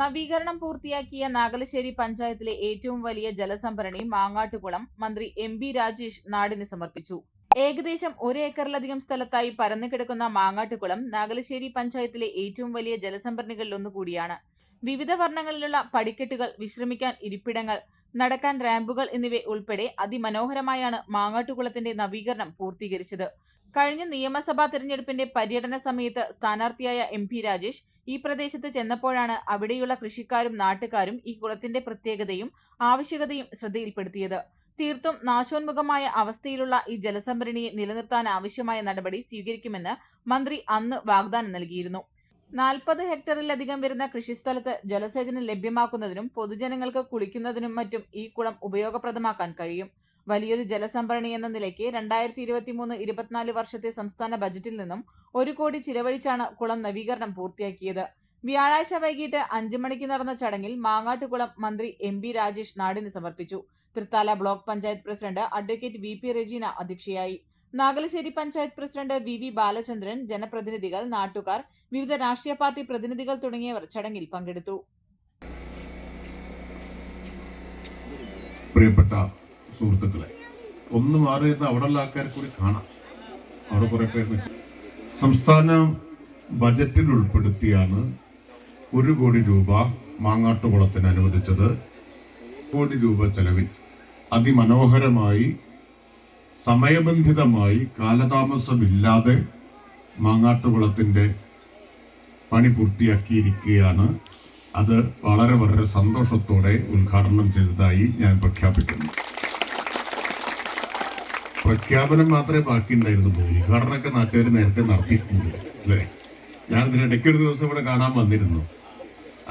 നവീകരണം പൂർത്തിയാക്കിയ നാഗലശ്ശേരി പഞ്ചായത്തിലെ ഏറ്റവും വലിയ ജലസംഭരണി മാങ്ങാട്ടുകുളം മന്ത്രി എം ബി രാജേഷ് നാടിന് സമർപ്പിച്ചു. ഏകദേശം ഒരു ഏക്കറിലധികം സ്ഥലത്തായി പരന്നു കിടക്കുന്ന മാങ്ങാട്ടുകുളം നാഗലശ്ശേരി പഞ്ചായത്തിലെ ഏറ്റവും വലിയ ജലസംഭരണികളിൽ ഒന്നുകൂടിയാണ് വിവിധ വർണങ്ങളിലുള്ള പടിക്കെട്ടുകൾ വിശ്രമിക്കാൻ ഇരിപ്പിടങ്ങൾ നടക്കാൻ റാമ്പുകൾ എന്നിവ ഉൾപ്പെടെ അതിമനോഹരമായാണ് മാങ്ങാട്ടുകുളത്തിന്റെ നവീകരണം പൂർത്തീകരിച്ചത്. കഴിഞ്ഞ നിയമസഭാ തെരഞ്ഞെടുപ്പിന്റെ പര്യടന സമയത്ത് സ്ഥാനാർത്ഥിയായ എം പി രാജേഷ് ഈ പ്രദേശത്ത് ചെന്നപ്പോഴാണ് അവിടെയുള്ള കൃഷിക്കാരും നാട്ടുകാരും ഈ കുളത്തിന്റെ പ്രത്യേകതയും ആവശ്യകതയും ശ്രദ്ധയിൽപ്പെടുത്തിയത്. തീർത്തും നാശോന്മുഖമായ അവസ്ഥയിലുള്ള ഈ ജലസംഭരണിയെ നിലനിർത്താൻ ആവശ്യമായ നടപടി സ്വീകരിക്കുമെന്ന് മന്ത്രി അന്ന് വാഗ്ദാനം നൽകിയിരുന്നു. നാൽപ്പത് ഹെക്ടറിലധികം വരുന്ന കൃഷിസ്ഥലത്ത് ജലസേചനം ലഭ്യമാക്കുന്നതിനും പൊതുജനങ്ങൾക്ക് കുളിക്കുന്നതിനും മറ്റും ഈ കുളം ഉപയോഗപ്രദമാക്കാൻ കഴിയും. വലിയൊരു ജലസംഭരണി എന്ന നിലയ്ക്ക് രണ്ടായിരത്തി ഇരുപത്തി മൂന്ന് ഇരുപത്തിനാല് വർഷത്തെ സംസ്ഥാന ബജറ്റിൽ നിന്നും ഒരു കോടി ചിലവഴിച്ചാണ് കുളം നവീകരണം പൂർത്തിയാക്കിയത്. വ്യാഴാഴ്ച വൈകിട്ട് അഞ്ചു മണിക്ക് നടന്ന ചടങ്ങിൽ മാങ്ങാട്ടുകുളം മന്ത്രി എം ബി രാജേഷ് നാടിന് സമർപ്പിച്ചു. Thrithala block panchayat president advocate V P Rejeena അധ്യക്ഷയായി. Nagalassery panchayat president V V Balachandran ജനപ്രതിനിധികൾ നാട്ടുകാർ വിവിധ രാഷ്ട്രീയ പാർട്ടി പ്രതിനിധികൾ തുടങ്ങിയവർ ചടങ്ങിൽ പങ്കെടുത്തു. പ്രിയപ്പെട്ട സുഹൃത്തുക്കളെ ഒന്ന് മാറി അവിടെ അവിടെയുള്ള ആൾക്കാരെ കൂടി കാണാം. അവിടെ കുറെ പേര് സംസ്ഥാന ബജറ്റിൽ ഉൾപ്പെടുത്തിയാണ് ഒരു കോടി രൂപ മാങ്ങാട്ടുകുളത്തിന് അനുവദിച്ചത്. കോടി രൂപ ചെലവിൽ അതിമനോഹരമായി സമയബന്ധിതമായി കാലതാമസമില്ലാതെ മാങ്ങാട്ടുകുളത്തിന്റെ പണി പൂർത്തിയാക്കിയിരിക്കുകയാണ്. അത് വളരെ വളരെ സന്തോഷത്തോടെ ഉദ്ഘാടനം ചെയ്തതായി ഞാൻ പ്രഖ്യാപിക്കുന്നു. പ്രഖ്യാപനം മാത്രമേ ബാക്കിയുണ്ടായിരുന്നുള്ളൂ. ഉദ്ഘാടനമൊക്കെ നാട്ടുകാർ നേരത്തെ നടത്തിയിട്ടുണ്ട് അല്ലേ? ഞാൻ ഇതിനിടയ്ക്ക് ഒരു ദിവസം ഇവിടെ കാണാൻ വന്നിരുന്നു.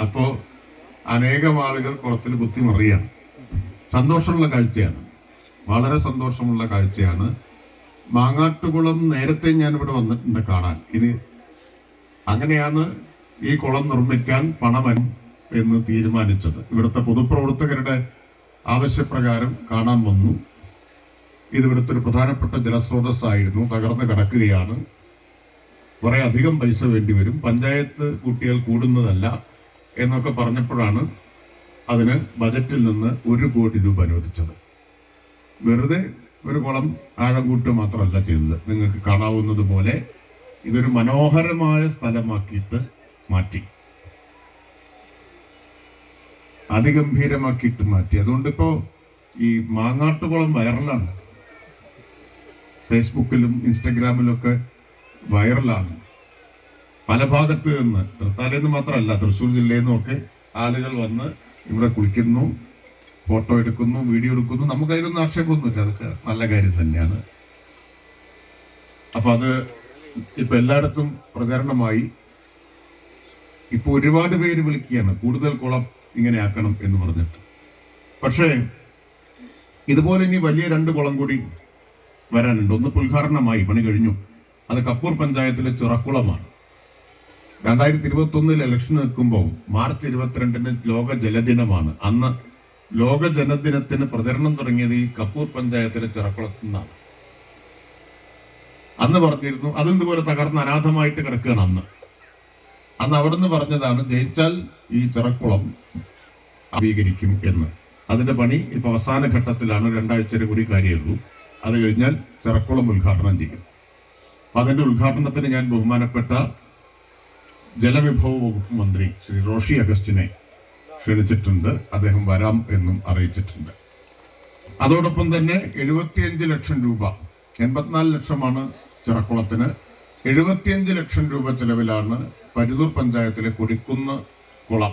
അപ്പോൾ അനേകം ആളുകൾ കുളത്തിൽ കുത്തിമറിയാണ്. സന്തോഷമുള്ള കാഴ്ചയാണ്. വളരെ സന്തോഷമുള്ള കാഴ്ചയാണ്. മാങ്ങാട്ടുകുളം നേരത്തെ ഞാൻ ഇവിടെ വന്നിട്ടുണ്ട് കാണാൻ. ഇത് അങ്ങനെയാണ് ഈ കുളം നിർമ്മിക്കാൻ പണമൻ എന്ന് തീരുമാനിച്ചത്. ഇവിടുത്തെ പൊതുപ്രവർത്തകരുടെ ആവശ്യപ്രകാരം കാണാൻ വന്നു. ഇത് ഇവിടുത്തെ ഒരു പ്രധാനപ്പെട്ട ജലസ്രോതസ്സായിരുന്നു. തകർന്ന് കിടക്കുകയാണ്. കുറെ അധികം പൈസ വേണ്ടി വരും. പഞ്ചായത്ത് കുട്ടികൾ കൂടുന്നതല്ല എന്നൊക്കെ പറഞ്ഞപ്പോഴാണ് അതിന് ബജറ്റിൽ നിന്ന് ഒരു കോടി രൂപ അനുവദിച്ചത്. വെറുതെ ഒരു കുളം ആഴം കൂട്ട് മാത്രമല്ല ചെയ്തത്. നിങ്ങൾക്ക് കാണാവുന്നത് പോലെ ഇതൊരു മനോഹരമായ സ്ഥലമാക്കിയിട്ട് മാറ്റി. അതിഗംഭീരമാക്കിയിട്ട് മാറ്റി. അതുകൊണ്ടിപ്പോൾ ഈ മാങ്ങാട്ടുകുളം വൈറലാണ് ഫേസ്ബുക്കിലും ഇൻസ്റ്റഗ്രാമിലും ഒക്കെ വൈറലാണ്. പല ഭാഗത്ത് നിന്ന് തൃത്താലയിൽ നിന്ന് മാത്രമല്ല തൃശ്ശൂർ ജില്ലയിൽ നിന്നൊക്കെ ആളുകൾ വന്ന് ഇവിടെ കുളിക്കുന്നു ഫോട്ടോ എടുക്കുന്നു വീഡിയോ എടുക്കുന്നു. നമുക്ക് അതിലൊന്നും ആക്ഷേപമൊന്നുമില്ല. അതൊക്കെ നല്ല കാര്യം തന്നെയാണ്. അപ്പൊ അത് ഇപ്പൊ എല്ലായിടത്തും പ്രചരണമായി. ഇപ്പൊ ഒരുപാട് പേര് വിളിക്കുകയാണ് കൂടുതൽ കുളം ഇങ്ങനെ ആക്കണം എന്ന് പറഞ്ഞിട്ട്. പക്ഷേ ഇതുപോലെ ഇനി വലിയ രണ്ട് കുളം കൂടി വരാനുണ്ട്. ഒന്ന് ഉദ്ഘാടനമായി പണി കഴിഞ്ഞു. അത് കപ്പൂർ പഞ്ചായത്തിലെ ചിറക്കുളമാണ്. രണ്ടായിരത്തി ഇരുപത്തി ഒന്നിൽ ഇലക്ഷൻ നിൽക്കുമ്പോൾ മാർച്ച് ഇരുപത്തിരണ്ടിന് ലോക ജലദിനമാണ്. അന്ന് ലോക ജനദിനത്തിന് പ്രചരണം തുടങ്ങിയത് ഈ കപ്പൂർ പഞ്ചായത്തിലെ ചിറക്കുളത്തു നിന്നാണ്. അന്ന് പറഞ്ഞിരുന്നു അതും ഇതുപോലെ തകർന്ന് അനാഥമായിട്ട് കിടക്കുകയാണ് അന്ന്. അന്ന് അവിടുന്ന് പറഞ്ഞതാണ് ജയിച്ചാൽ ഈ ചിറക്കുളം നവീകരിക്കും എന്ന്. അതിന്റെ പണി ഇപ്പൊ അവസാന ഘട്ടത്തിലാണ്. രണ്ടാഴ്ചയുടെ കൂടി കാര്യമുള്ളൂ അത് കഴിഞ്ഞാൽ ചെറക്കുളം ഉദ്ഘാടനം ചെയ്യും. അതിന്റെ ഉദ്ഘാടനത്തിന് ഞാൻ ബഹുമാനപ്പെട്ട ജലവിഭവ വകുപ്പ് മന്ത്രി ശ്രീ റോഷി അഗസ്റ്റിനെ ക്ഷണിച്ചിട്ടുണ്ട്. അദ്ദേഹം വരാം എന്നും അറിയിച്ചിട്ടുണ്ട്. അതോടൊപ്പം തന്നെ എഴുപത്തിയഞ്ച് ലക്ഷം രൂപ എൺപത്തിനാല് ലക്ഷമാണ് ചിറക്കുളത്തിന് എഴുപത്തിയഞ്ച് ലക്ഷം രൂപ ചെലവിലാണ് പരുതൂർ പഞ്ചായത്തിലെ കൊടിക്കുന്ന് കുളം